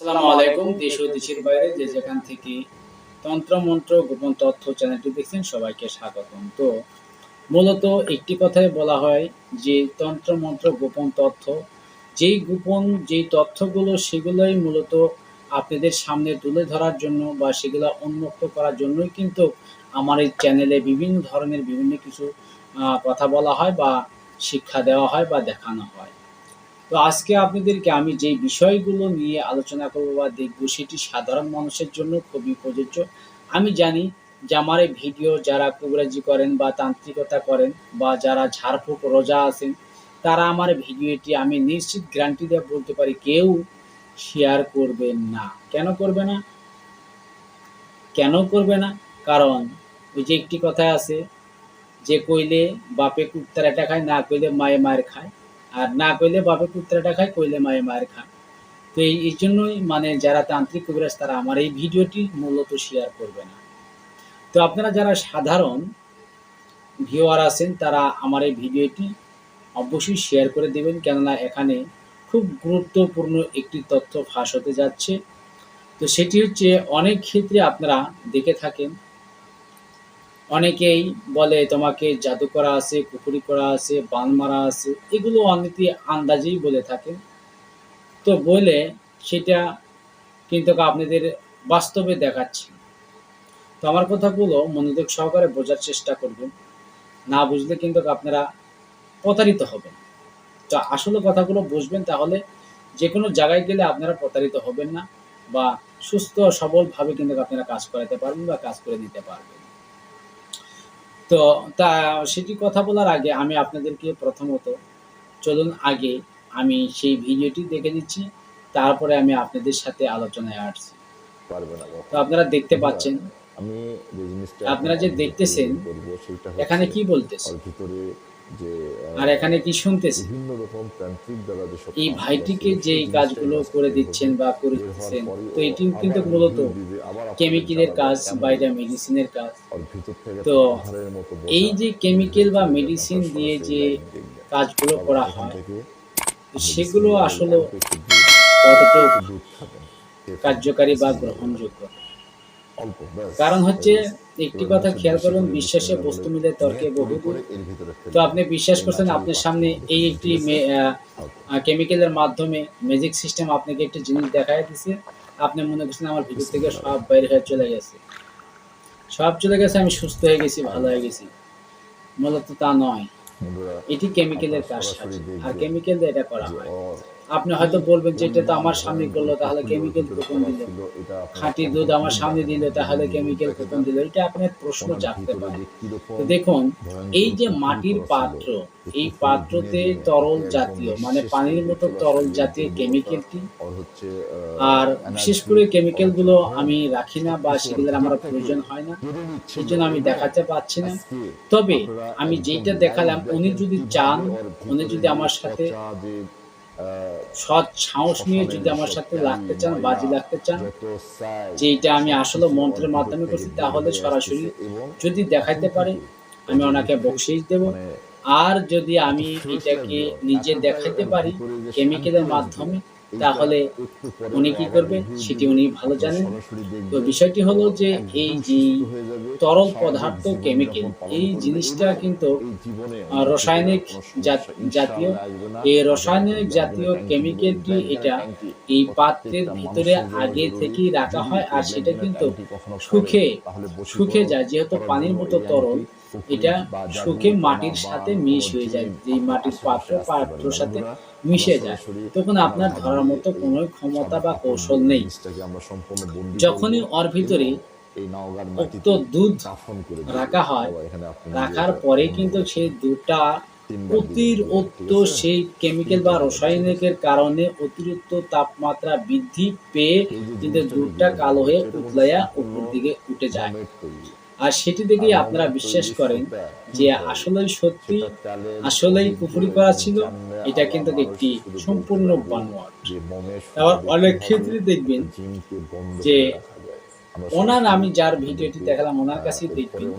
আসসালামু আলাইকুম, দেশ ও দেশের বাইরে যে যেখান থেকে তন্ত্র, মন্ত্র, গোপন তথ্য চ্যানেলটি দেখছেন, সবাইকে স্বাগতম। তো মূলত একটি কথাই বলা হয় যে, তন্ত্র, মন্ত্র, গোপন তথ্য, যেই গোপন যেই তথ্যগুলো, সেগুলোই মূলত আপনাদের সামনে তুলে ধরার জন্য বা সেগুলো উন্মুক্ত করার জন্যই কিন্তু আমার এই চ্যানেলে বিভিন্ন ধরনের বিভিন্ন কিছু কথা বলা হয় বা শিক্ষা দেওয়া হয় বা দেখানো হয়। তো আজকে আপনাদেরকে আমি যে বিষয়গুলো নিয়ে আলোচনা করব বা দেখব, সেটি সাধারণ মানুষের জন্য খুবই প্রযোজ্য। আমি জানি যে আমার এই ভিডিও যারা কুবরাজি করেন বা তান্ত্রিকতা করেন বা যারা ঝাড়ফুঁক রোজা আছেন, তারা আমার ভিডিওটি আমি নিশ্চিত গ্যারান্টি দিয়ে বলতে পারি, কেউ শেয়ার করবে না। কেন করবে না? কেন করবে না? কারণ ওই যে একটি কথা আছে, যে কইলে বাপে কুত্তারাটা খায়, না কইলে মায়ে মায়ের খায়। আর না কইলে বাপে কুত্তারাটা খায়, কইলে মায়ে মায়ের খায়। তো এই জন্যই মানে যারা তান্ত্রিক কবিরাজ তারা আমার এই ভিডিওটি মূলত শেয়ার করবে না। তো আপনারা যারা সাধারণ ভিউয়ার আছেন, তারা আমার এই ভিডিওটি অবশ্যই শেয়ার করে দেবেন, কেননা এখানে খুব গুরুত্বপূর্ণ একটি তথ্য ফাঁস হতে যাচ্ছে। তো সেটি হচ্ছে, অনেক ক্ষেত্রে আপনারা দেখে থাকেন অনেকেই বলে, তোমাকে জাদু করা আছে কুকুরি করা আছে বান মারা আছে। এগুলো অনেকে আন্দাজেই বলে থাকেন তো বলে সেটা কিন্তু আপনাদের বাস্তবে দেখাচ্ছে। তো আমার কথাগুলো মনোযোগ সহকারে বোঝার চেষ্টা করবেন। না বুঝলে কিন্তু আপনারা প্রতারিত হবেন। তো আসলে কথাগুলো বুঝবেন তাহলে যে কোনো জায়গায় গেলে আপনারা প্রতারিত হবেন না বা সুস্থ সবলভাবে কিন্তু আপনারা কাজ করাতে পারবেন বা কাজ করে দিতে পারবেন। তো তা সেটি কথা বলার আগে আমি আপনাদেরকে প্রথমত চলুন আগে আমি সেই ভিডিওটি দেখে দিচ্ছি তারপরে আমি আপনাদের সাথে আলোচনায় আসছি। তো আপনারা দেখতে পাচ্ছেন। আমি আপনারা যে দেখতেছেন, এখানে কি বলতেছে? ভিতরে যে আর এখানে কি শুনতেছেন বিভিন্ন রকম তান্ত্রিক দ্বারা যে এই ভাইটিকে যে কাজগুলো করে দিচ্ছেন বা করে দিচ্ছেন তো এটি কিন্তু মূলত কেমিক্যালের কাজ কেমন বা এটা মেডিসিনের কাজ। তো এই যে কেমিক্যাল বা মেডিসিন দিয়ে যে কাজগুলো করা হয় সেগুলো আসলে কতটুকু কার্যকারী বা গ্রহণযোগ্য। কারণ হচ্ছে একটি কথা খেয়াল বেশি করবেন বিশ্বাসে বস্তু মিলে তর্কে বহু তো আপনি বিশ্বাস করছেন আপনার সামনে এই একটি কেমিক্যালের মাধ্যমে ম্যাজিক সিস্টেম আপনাকে একটি জিনিস দেখাই দিছে। আপনি মনে করছেন আমার ভিতর থেকে সব বাইরে হয়ে চলে গেছে। সব চলে গেছে আমি সুস্থ হয়ে গেছি ভালো হয়ে গেছি। মূলত তা নয়। এটি কেমিক্যালের কাজ আর কেমিক্যাল দিয়ে এটা করা হয়। আপনি হয়তো বলবেন যে এটা তো আমার সামনে করল, তাহলে কেমিক্যাল করা দিল? খাঁটি দুধ আমার সামনে দিল, তাহলে কেমিক্যাল কোন দিল? এটা আপনার প্রশ্ন জাগতে পারে। দেখুন, এই যে মাটির পাত্র, এই পাত্রতে তরল জাতীয় মানে পানির মতো তরল জাতীয় কেমিক্যালটি আর বিশেষ করে কেমিক্যালগুলো আমি রাখি না বা সেগুলোর আমার প্রয়োজন হয় না সেই জন্য আমি দেখাতে পাচ্ছি না। তবে আমি যেটা দেখালাম, উনি যদি চান, উনি যদি আমার সাথে সৎ সাহস নিয়ে যদি আমার সাথে লাগতে চান বাজি লাগতে চান যে এটা আমি আসলে মন্ত্রের মাধ্যমে করছি তাহলে সরাসরি যদি দেখাইতে পারি আমি ওনাকে বকশিস দেব। মানে আর যদি আমি এটাকে নিজে দেখাইতে পারি কেমিক্যালের মাধ্যমে তাহলে উনি কি করবে? সেটি উনি ভালো জানেন। তো বিষয়টি হলো যে এই যে তরল পদার্থ কেমিক্যাল, এই জিনিসটা কিন্তু রাসায়নিক জাতীয়। এই রাসায়নিক জাতীয় কেমিক্যালটি এটা এই পাত্রের ভিতরে আগে থেকেই রাখা হয়, আর সেটা কিন্তু শুকে শুকে যায়। যেহেতু পানির মতো তরল এটা শুকে মাটির সাথে মিশ হয়ে যায়। যেই মাটির পাত্র পাত্রের সাথে মিশে যায়। তখন আপনার ধরার মতো কোনো ক্ষমতা বা কৌশল নেই। যখনই ওর ভিতরে উক্ত দুধ রাখা হয় রাখার পরে কিন্তু সেই দুধটা অতিরিক্ত সেই কেমিক্যাল বা রাসায়নিকের কারণে অতিরিক্ত তাপমাত্রা বৃদ্ধি পেয়ে কিন্তু দুধটা কালো হয়ে উতলাইয়া উপর দিকে উঠে যায়। আর সেটি দেখে আপনারা বিশ্বাস করেন যে আসলে সত্যি আসলেই পুকুরি করা ছিল এটা কিন্তু একটি সম্পূর্ণ বানোয়াট। আবার অনেক ক্ষেত্রে দেখবেন যে ওনার আমি যার ভিডিওটি দেখালাম ওনার কাছেই দেখবেন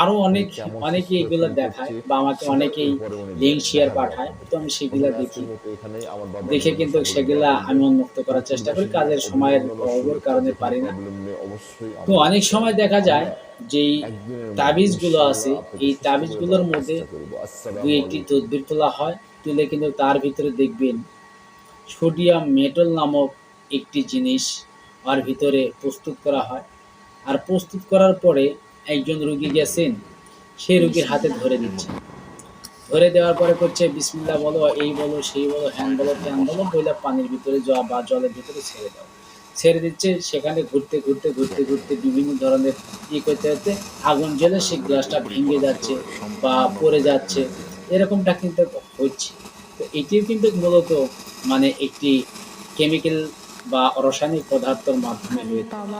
আরও অনেক অনেকে এগুলো দেখায় বা আমাকে অনেকেই লিঙ্ক শেয়ার পাঠায় তো আমি সেগুলো দেখি। দেখে কিন্তু সেগুলা আমি উন্মুক্ত করার চেষ্টা করি কাজের সময়ের অভাবের কারণে পারি না। অবশ্যই তো অনেক সময় দেখা যায় যে একদিনের তাবিজগুলো আছে এই করে তাবিজগুলোর মধ্যে দুই একটি। তদবির তোলা হয় তুলে কিন্তু তার ভিতরে দেখবেন সোডিয়াম মেটাল নামক একটি জিনিস আর ভিতরে প্রস্তুত করা হয়। আর প্রস্তুত করার পরে একজন রুগী গেছেন সেই রুগীর হাতে ধরে দিচ্ছে। ধরে দেওয়ার পরে করছে বিসমিল্লা বলো, এই বলো, সেই বলো, হ্যান বলো, ত্যান বলো, বইলে পানির ভিতরে জল বা জলের ভিতরে ছেড়ে দাও। ছেড়ে দিচ্ছে, সেখানে ঘুরতে ঘুরতে ঘুরতে ঘুরতে বিভিন্ন ধরনের ই করতে করতে আগুন জ্বলে সেই গ্লাসটা ভেঙে যাচ্ছে বা পড়ে যাচ্ছে। এরকমটা কিন্তু হচ্ছে। তো এটিও কিন্তু মূলত মানে একটি কেমিক্যাল বা রাসায়নিক পদার্থের মাধ্যমে হয়ে থাকে।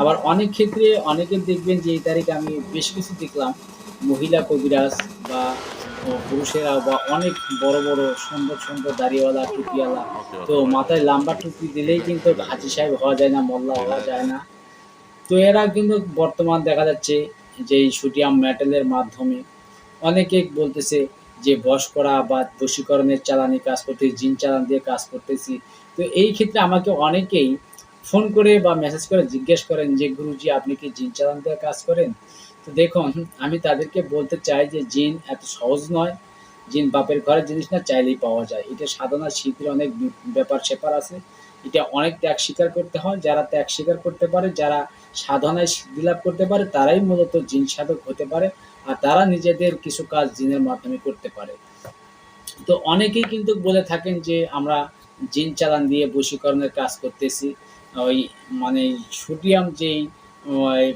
আবার অনেক ক্ষেত্রে অনেকে দেখবেন যে এই তারিখে আমি বেশ কিছু দেখলাম, মহিলা কবিরাজ বা পুরুষেরা বা অনেক বড় বড় সুন্দর সুন্দর দাড়িওয়ালা, টুপিওয়ালা, তো মাথায় লম্বা টুপি দিলেই কিন্তু হাজি সাহেব হওয়া যায় না, মোল্লা হওয়া যায় না। তো এরা কিন্তু বর্তমান দেখা যাচ্ছে যে এই সোডিয়াম মেটালের মাধ্যমে অনেকে বলতেছে যে বস করা বা বশীকরণের চালানি কাজ করতেছি, জিন চালান দিয়ে কাজ করতেছি। তো এই ক্ষেত্রে আমাকে অনেকেই ফোন করে বা মেসেজ করে জিজ্ঞেস করেন যে, গুরুজি, আপনি কি জিন চালান দিয়ে কাজ করেন? তো দেখুন, আমি তাদেরকে বলতে চাই যে, জিন এত সহজ নয়। জিন বাপের ঘরের জিনিস না চাইলেই পাওয়া যায়। এটা সাধনা শীতের অনেক ব্যাপার স্যাপার আছে। এটা অনেক ত্যাগ স্বীকার করতে হয়। যারা ত্যাগ স্বীকার করতে পারে, যারা সাধনায় সিদ্ধি লাভ করতে পারে, তারাই মূলত জিন সাধক হতে পারে আর তারা নিজেদের কিছু কাজ জিনের মাধ্যমে করতে পারে। তো অনেকেই কিন্তু বলে থাকেন যে, আমরা জিন চালান দিয়ে বশীকরণের কাজ করতেছি। ওই মানে সোডিয়াম যেই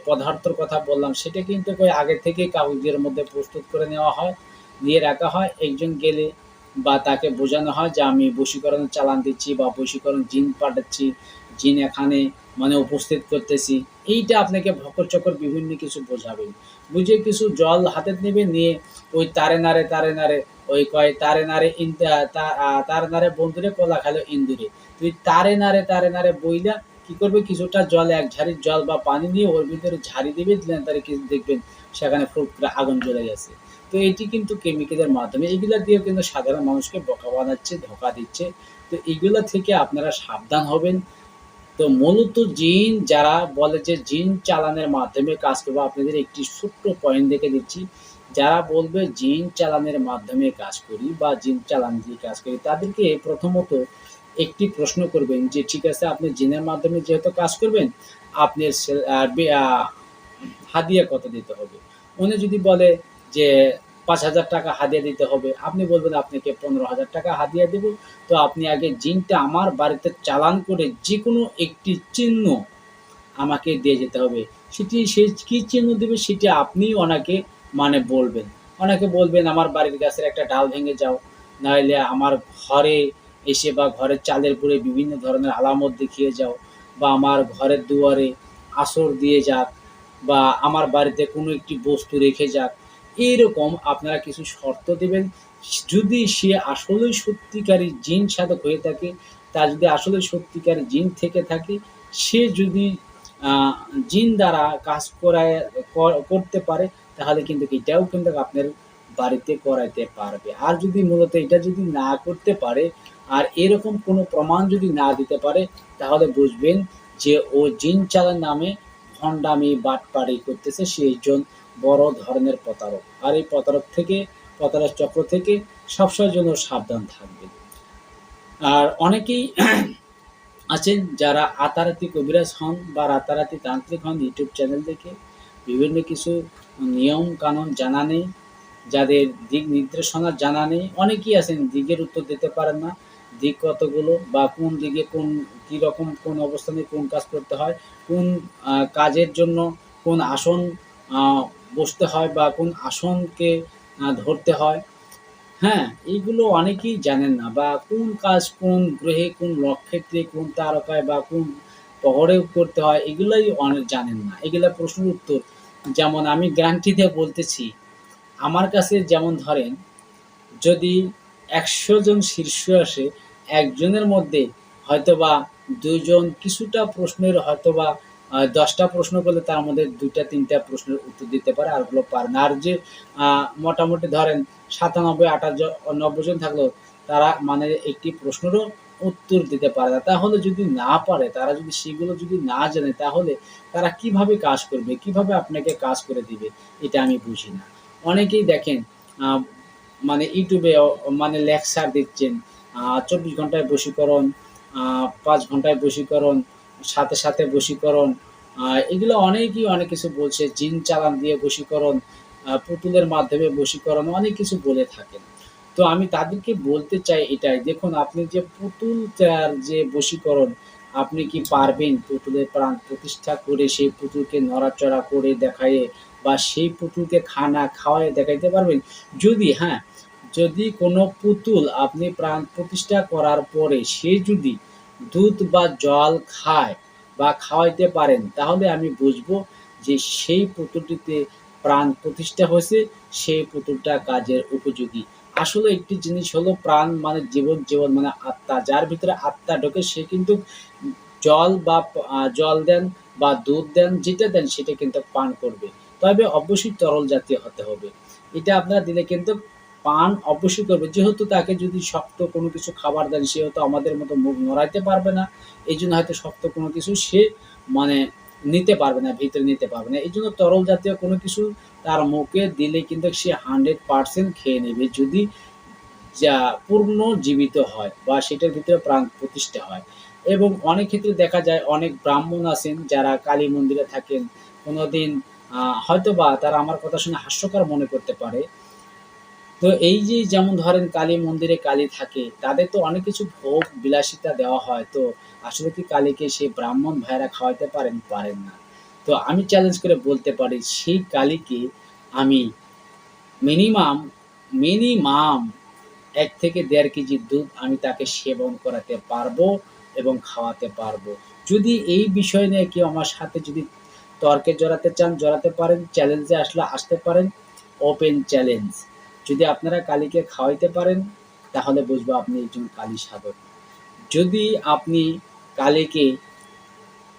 পদার্থর কথা বললাম, সেটা কিন্তু ওই আগে থেকেই কাগজের মধ্যে প্রস্তুত করে নেওয়া হয় নিয়ে রাখা হয়। একজন গেলে বা তাকে বোঝানো হয় যে আমি বশীকরণের চালান দিচ্ছি বা বশীকরণ জিন পাঠাচ্ছি, জিন এখানে মানে উপস্থিত করতেছি। এইটা আপনাকে ভকর চকর বিভিন্ন কিছু বোঝাবেন বুঝে কিছু জল হাতে নেবে, নিয়ে ওই তারে নারে তারে নারে, ওই কয় তারে নারে ইন্দা তারে নারে বন্ধুরে কলা খালো ইন্দুরে তুই তারে নারে তারে নারে বইলা কি করবে? কিছুটা জল, এক ঝাড়ির জল বা পানি নিয়ে ওর ভিতরে ঝাড়ি দিবে দিলেন তারে কিছু দেখবেন? সেখানে ফুট করে আগুন জ্বলে গেছে তো এটি কিন্তু কেমিক্যালের মাধ্যমে, এগুলা দিয়েও কিন্তু সাধারণ মানুষকে বোকা বানাচ্ছে, ধোকা দিচ্ছে। তো এগুলা থেকে আপনারা সাবধান হবেন। তো মূলত জিন যারা বলে যে জিন চালানের মাধ্যমে কাজ করব, আপনাদের একটি ছোট্ট পয়েন্ট দেখে দিচ্ছি। যারা বলবে জিন চালানের মাধ্যমে কাজ করি বা জিন চালান দিয়ে কাজ করি, তাদেরকে প্রথমত একটি প্রশ্ন করবেন যে, ঠিক আছে, আপনি জিনের মাধ্যমে যেহেতু কাজ করবেন, আপনি হাদিয়া কত দিতে হবে? উনি যদি বলে যে পাঁচ হাজার টাকা হাদিয়া দিতে হবে। আপনি বলবেন, আপনাকে পনেরো হাজার টাকা হাদিয়া দেব। তো আপনি আগে জিনটা আমার বাড়িতে চালান করে যে কোনো একটি চিহ্ন আমাকে দিয়ে যেতে হবে। সেটি সে কী চিহ্ন দেবে সেটি আপনি ওনাকে মানে বলবেন। ওনাকে বলবেন, আমার বাড়ির গাছের একটা ডাল ভেঙে যাও। নাহলে আমার ঘরে এসে বা ঘরের চালের পুরে বিভিন্ন ধরনের আলামত দেখিয়ে যাও বা আমার ঘরের দুয়ারে আসর দিয়ে যাক বা আমার বাড়িতে কোনো একটি বস্তু রেখে যাক। এইরকম আপনারা কিছু শর্ত দেবেন। যদি সে আসলেই সত্যিকারী জিন সাধক হয়ে থাকে, তা যদি আসলে সত্যিকারী জিন থেকে থাকে, সে যদি জিন দ্বারা কাজ করায় করতে পারে, তাহলে কিন্তু এটাও কিন্তু আপনার বাড়িতে করাইতে পারবে। আর যদি মূলত এটা যদি না করতে পারে, আর এরকম কোনো প্রমাণ যদি না দিতে পারে, তাহলে বুঝবেন যে ও জিন চালার নামে ভণ্ডামি, বাটপাড়ি করতেছে, সে একজন বড় ধরনের প্রতারক। আর এই প্রতারক থেকে, প্রতারক চক্র থেকে সবসময় জন্য সাবধান থাকবেন আর অনেকেই আছেন যারা আতারাতি কবিরাজ হন বা রাতারাতি তান্ত্রিক হন, ইউটিউব চ্যানেল দেখে। বিভিন্ন কিছু নিয়ম কানুন জানা নেই, যাদের দিক নির্দেশনা জানা নেই। অনেকেই আছেন, দিকের উত্তর দিতে পারেন না। দিক কতগুলো বা কোন দিকে কোন, কী রকম, কোন অবস্থানে কোন কাজ করতে হয়, কোন কাজের জন্য কোন আসন বসতে হয় বা কোন আসনকে ধরতে হয়। হ্যাঁ এইগুলো অনেকেই জানেন না বা কোন কাজ কোন গ্রহে, কোন নক্ষত্রে, কোন তারকায় বা কোন পহরে করতে হয়, এগুলোই অনেক জানেন না। এগুলো প্রশ্নের উত্তর যেমন আমি গ্যারান্টিতে বলতেছি, আমার কাছে যেমন ধরেন, যদি একশো জন শীর্ষ আসে, একজনের মধ্যে হয়তোবা দুইজন কিছুটা প্রশ্নের হয়তোবা দশটা প্রশ্ন করলে তার মধ্যে দুইটা তিনটা প্রশ্নের উত্তর দিতে পারে। আরগুলো পারে না। আর যে মোটামুটি ধরেন সাতানব্বই আটাশ নব্বই জন থাকল তারা মানে একটি প্রশ্নেরও উত্তর দিতে পারে না। তাহলে যদি না পারে তারা যদি সেগুলো যদি না জানে তাহলে তারা কীভাবে কাজ করবে? কীভাবে আপনাকে কাজ করে দিবে? এটা আমি বুঝি না। অনেকেই দেখেন মানে ইউটিউবে মানে লেকচার দিচ্ছেন চব্বিশ ঘন্টায় বশীকরণ আহ, পাঁচ ঘন্টায় বশীকরণ সাথে সাথে বশীকরণ এগুলো অনেকেই অনেক কিছু বলছে, জিন চালান দিয়ে বশীকরণ পুতুলের মাধ্যমে বশীকরণ, অনেক কিছু বলে থাকেন। তো আমি তাদেরকে বলতে চাই এটাই, দেখুন আপনি যে পুতুল তার যে বশীকরণ, আপনি কি পারবেন পুতুলের প্রাণ প্রতিষ্ঠা করে সেই পুতুলকে নড়াচড়া করে দেখায়ে বা সেই পুতুলকে খানা খাওয়ায় দেখাইতে পারবেন? যদি হ্যাঁ যদি কোনো পুতুল আপনি প্রাণ প্রতিষ্ঠা করার পরে সে যদি দুধ বা জল খায় বা খাওয়াইতে পারেন, তাহলে আমি বুঝব যে সেই পুতুলটিতে প্রাণ প্রতিষ্ঠা হয়েছে, সেই পুতুলটা কাজের উপযোগী। আসলে একটি জিনিস হলো প্রাণ মানে জীবন জীবন মানে আত্মা। যার ভিতরে আত্মা ঢোকে, সে কিন্তু জল বা জল দেন বা দুধ দেন, যেটা দেন, সেটা কিন্তু পান করবে। তবে অবশ্যই তরল জাতীয় হতে হবে। এটা আপনারা দিলে কিন্তু পান অবশ্যই করবে। যেহেতু তাকে যদি শক্ত কোনো কিছু খাবার দেন সে হয়তো আমাদের মতো মুখ নড়াইতে পারবে না। এই জন্য হয়তো শক্ত কোনো কিছু সে মানে নিতে পারবে না ভিতরে নিতে পারবে না। এই জন্য তরল জাতীয় কোনো কিছু তার মুখে দিলে কিন্তু সে হান্ড্রেড পার্সেন্ট খেয়ে নেবে। যদি যা পূর্ণ জীবিত হয় বা সেটার ভিতরে প্রাণ প্রতিষ্ঠা হয়। এবং অনেক ক্ষেত্রে দেখা যায় অনেক ব্রাহ্মণ আছেন যারা কালী মন্দিরে থাকেন। কোনোদিন আহ, হয়তো বা তারা আমার কথা শুনে হাস্যকর মনে করতে পারে। তো এই যে যেমন ধরেন কালী মন্দিরে কালী থাকে, তাদের তো অনেক কিছু ভোগ বিলাসিতা দেওয়া হয়। তো আসলে কি কালীকে সেই ব্রাহ্মণ ভাইরা খাওয়াতে পারেন? পারেন না। তো আমি চ্যালেঞ্জ করে বলতে পারি, সেই কালীকে আমি মিনিমাম মিনিমাম এক থেকে দেড় কেজি দুধ আমি তাকে সেবন করাতে পারব এবং খাওয়াতে পারব। যদি এই বিষয় নিয়ে কেউ আমার সাথে যদি তর্কে জড়াতে চান, জড়াতে পারেন চ্যালেঞ্জে আসলে আসতে পারেন ওপেন চ্যালেঞ্জ যদি আপনারা কালীকে খাওয়াইতে পারেন, তাহলে বুঝব আপনি একজন কালী সাধক। যদি আপনি কালীকে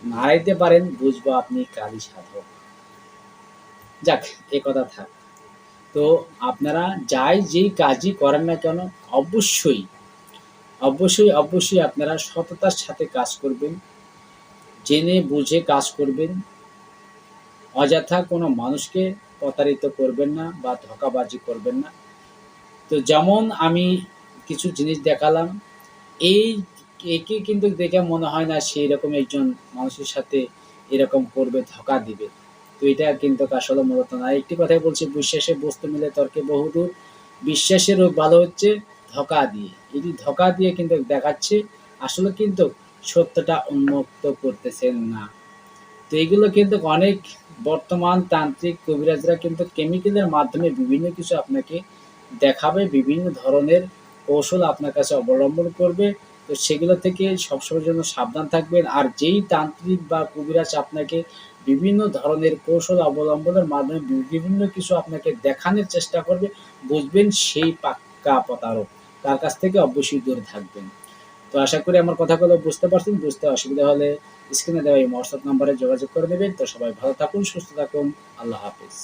মারাইতে পারেন, বুঝব আপনি কালী সাধক। যাক, এ কথা থাক। তো আপনারা যাই যেই কাজই করেন না কেন, অবশ্যই অবশ্যই অবশ্যই আপনারা সততার সাথে কাজ করবেন, জেনে বুঝে কাজ করবেন। অযথা কোনো মানুষকে প্রতারিত করবেন না বা ধোকাবাজি করবেন না। তো যেমন আমি কিছু জিনিস দেখালাম, এই একে কিন্তু দেখে মনে হয় না সেই রকম একজন মানুষের সাথে এরকম করবে, ধোকা দিবে। তো এটা কিন্তু আসলে মূলত না। একটি কথাই বলছি বিশ্বাসে বস্তু মিলে তর্কে বহুদূর বিশ্বাসের ভালো হচ্ছে ধোকা দিয়ে। এটি ধোকা দিয়ে কিন্তু দেখাচ্ছে, আসলে কিন্তু সত্যটা উন্মুক্ত করতেছেন না। তো এগুলো কিন্তু অনেক বর্তমান তান্ত্রিক কবিরাজরা কিন্তু কেমিক্যালের মাধ্যমে বিভিন্ন কিছু আপনাকে দেখাবে, বিভিন্ন ধরনের কৌশল আপনার কাছে অবলম্বন করবে। তো সেগুলো থেকে সবসময় জন্য সাবধান থাকবেন। আর যেই তান্ত্রিক বা কবিরাজ আপনাকে বিভিন্ন ধরনের কৌশল অবলম্বনের মাধ্যমে বিভিন্ন কিছু আপনাকে দেখানোর চেষ্টা করবে, বুঝবেন সেই পাক্কা প্রতারক। তার কাছ থেকে অবশ্যই দূরে থাকবেন। তো আশা করি আমার কথাগুলো বুঝতে পারছেন। বুঝতে অসুবিধা হলে স্ক্রিনে দেওয়া এই হোয়াটসঅ্যাপ নাম্বারে যোগাযোগ করে নেবেন। তো সবাই ভালো থাকুন, সুস্থ থাকুন। আল্লাহ হাফিজ।